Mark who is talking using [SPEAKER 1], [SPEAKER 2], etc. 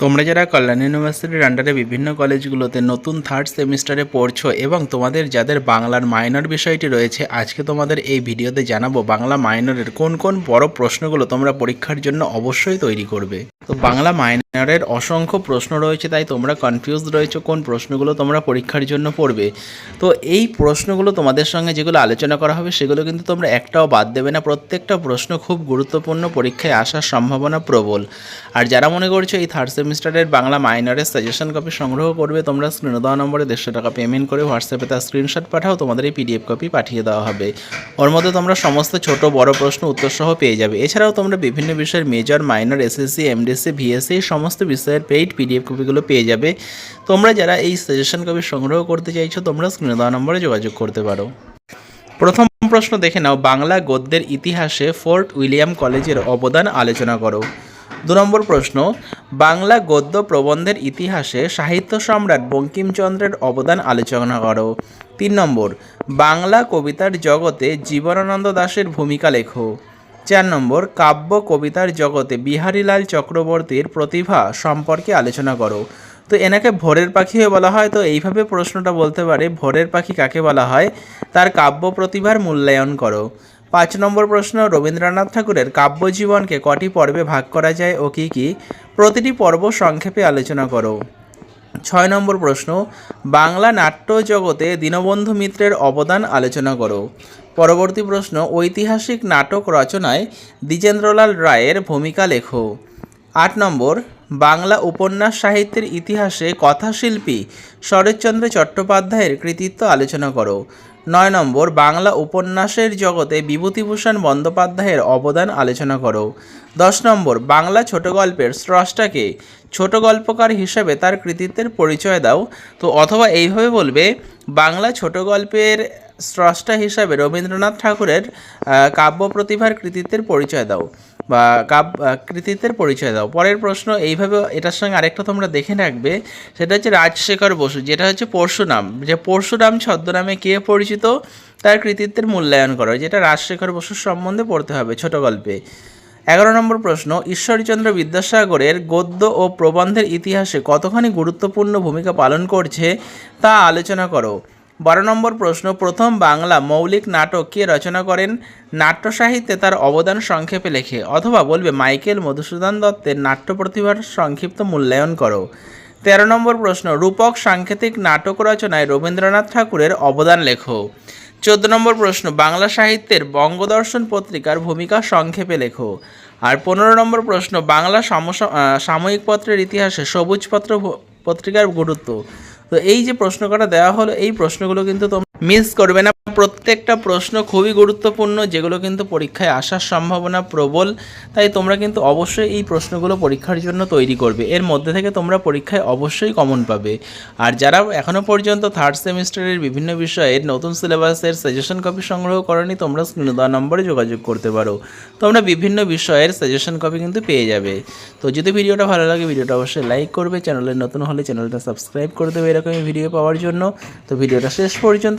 [SPEAKER 1] তোমরা যারা কল্যাণ ইউনিভার্সিটির আন্ডারে বিভিন্ন কলেজগুলোতে নতুন থার্ড সেমিস্টারে পড়ছো এবং তোমাদের যাদের বাংলার মাইনর বিষয়টি রয়েছে, আজকে তোমাদের এই ভিডিওতে জানাব বাংলা মাইনরের কোন কোন বড় প্রশ্নগুলো তোমরা পরীক্ষার জন্য অবশ্যই তৈরি করবে। তো বাংলা মাইনরের অসংখ্য প্রশ্ন রয়েছে, তাই তোমরা কনফিউজ রয়েছে কোন প্রশ্নগুলো তোমরা পরীক্ষার জন্য পড়বে। তো এই প্রশ্নগুলো তোমাদের সঙ্গে যেগুলো আলোচনা করা হবে, সেগুলো কিন্তু তোমরা একটাও বাদ দেবে না। প্রত্যেকটা প্রশ্ন খুব গুরুত্বপূর্ণ, পরীক্ষায় আসার সম্ভাবনা প্রবল। আর যারা মনে করছ এই থার্ড সেমিস্টারের বাংলা মাইনরের সাজেশন কপি সংগ্রহ করবে, তোমরা স্ক্রিনে দেওয়া নম্বরে দেড়শো টাকা পেমেন্ট করে হোয়াটসঅ্যাপে তার স্ক্রিনশট পাঠাও, তোমাদের এই পিডিএফ কপি পাঠিয়ে দেওয়া হবে। ওর মধ্যে তোমরা সমস্ত ছোট বড় প্রশ্ন উত্তরসহ পেয়ে যাবে। এছাড়াও তোমরা বিভিন্ন বিষয়ের major minor SSC MDC VSC এই সমস্ত বিষয়ের পেইড পিডিএফ কপিগুলো পেয়ে যাবে। তোমরা যারা এই সাজেশন কপি সংগ্রহ করতে চাইছো, তোমরা স্ক্রিনে দেওয়া নম্বরে যোগাযোগ করতে পারো। প্রথম প্রশ্ন দেখে নাও, বাংলা গদ্যের ইতিহাসে ফোর্ট উইলিয়াম কলেজের অবদান আলোচনা করো। দু নম্বর প্রশ্ন, বাংলা গদ্য প্রবন্ধের ইতিহাসে সাহিত্য সম্রাট বঙ্কিমচন্দ্রের অবদান আলোচনা করো। তিন নম্বর, বাংলা কবিতার জগতে জীবনানন্দ দাশের ভূমিকা লেখো। চার নম্বর, কাব্য কবিতার জগতে বিহারীলাল চক্রবর্তীর প্রতিভা সম্পর্কে আলোচনা করো। তো এনাকে ভোরের পাখিও বলা হয়, তো এইভাবে প্রশ্নটা বলতে পারে, ভোরের পাখি কাকে বলা হয়? তার কাব্য প্রতিভার মূল্যায়ন করো। পাঁচ নম্বর প্রশ্ন, রবীন্দ্রনাথ ঠাকুরের কাব্যজীবনকে কটি পর্বে ভাগ করা যায় ও কী কী? প্রতিটি পর্ব সংক্ষেপে আলোচনা করো। ছয় নম্বর প্রশ্ন, বাংলা নাট্য জগতে দীনবন্ধু মিত্রের অবদান আলোচনা করো। পরবর্তী প্রশ্ন, ঐতিহাসিক নাটক রচনায় দ্বিজেন্দ্রলাল রায়ের ভূমিকা লেখো। আট নম্বর বাংলা উপন্যাস সাহিত্যের ইতিহাসে কথাশিল্পী শরৎচন্দ্র চট্টোপাধ্যায়ের কৃতিত্ব আলোচনা করো। নয় নম্বর, বাংলা উপন্যাসের জগতে বিভূতিভূষণ বন্দ্যোপাধ্যায়ের অবদান আলোচনা করো। দশ নম্বর, বাংলা ছোট গল্পের স্রষ্টাকে ছোট গল্পকার হিসেবে তার কৃতিত্বের পরিচয় দাও। তো অথবা এইভাবে বলবে, বাংলা ছোট গল্পের স্রষ্টা হিসাবে রবীন্দ্রনাথ ঠাকুরের কাব্য প্রতিভার কৃতিত্বের পরিচয় দাও। বা কাব কৃতিত্বের পরিচয় দাও। পরের প্রশ্ন, এইভাবে এটার সঙ্গে আরেকটা তোমরা দেখে রাখবে, সেটা হচ্ছে রাজশেখর বসু, যেটা হচ্ছে পরশুরাম। যে পরশুরাম ছদ্মনামে কে পরিচিত? তার কৃতিত্বের মূল্যায়ন করো, যেটা রাজশেখর বসুর সম্বন্ধে পড়তে হবে ছোট গল্পে। এগারো নম্বর প্রশ্ন, ঈশ্বরচন্দ্র বিদ্যাসাগরের গদ্য ও প্রবন্ধের ইতিহাসে কতখানি গুরুত্বপূর্ণ ভূমিকা পালন করছে, তা আলোচনা করো। বারো নম্বর প্রশ্ন, প্রথম বাংলা মৌলিক নাটক কে রচনা করেন? নাট্য সাহিত্যে তার অবদান সংক্ষেপে লেখে, অথবা বলবে, মাইকেল মধুসূদন দত্তের নাট্য প্রতিভার সংক্ষিপ্ত মূল্যায়ন করো। তেরো নম্বর প্রশ্ন, রূপক সাংকেতিক নাটক রচনায় রবীন্দ্রনাথ ঠাকুরের অবদান লেখো। চোদ্দ নম্বর প্রশ্ন, বাংলা সাহিত্যের বঙ্গদর্শন পত্রিকার ভূমিকা সংক্ষেপে লেখো। আর পনেরো নম্বর প্রশ্ন, বাংলা সাময়িক পত্রের ইতিহাসে সবুজপত্র ভ- পত্রিকার গুরুত্ব। তো এই যে প্রশ্ন করা দেওয়া হলো এই প্রশ্নগুলো কিন্তু মিস করবে না। প্রত্যেকটা প্রশ্ন খুবই গুরুত্বপূর্ণ, যেগুলো কিন্তু পরীক্ষায় আসার সম্ভাবনা প্রবল। তাই তোমরা কিন্তু অবশ্যই এই প্রশ্নগুলো পরীক্ষার জন্য তৈরি করবে। এর মধ্যে থেকে তোমরা পরীক্ষায় অবশ্যই কমন পাবে। আর যারা এখনও পর্যন্ত থার্ড সেমিস্টারের বিভিন্ন বিষয়ের নতুন সিলেবাসের সাজেশন কপি সংগ্রহ করনি, তোমরা স্ক্রিনে দেওয়া নম্বরে যোগাযোগ করতে পারো। তোমরা বিভিন্ন বিষয়ের সাজেশন কপি কিন্তু পেয়ে যাবে। তো যদি ভিডিওটা ভালো লাগে, ভিডিওটা অবশ্যই লাইক করবে। চ্যানেলের নতুন হলে চ্যানেলটা সাবস্ক্রাইব করে দেবে এরকমই ভিডিও পাওয়ার জন্য। তো ভিডিওটা শেষ পর্যন্ত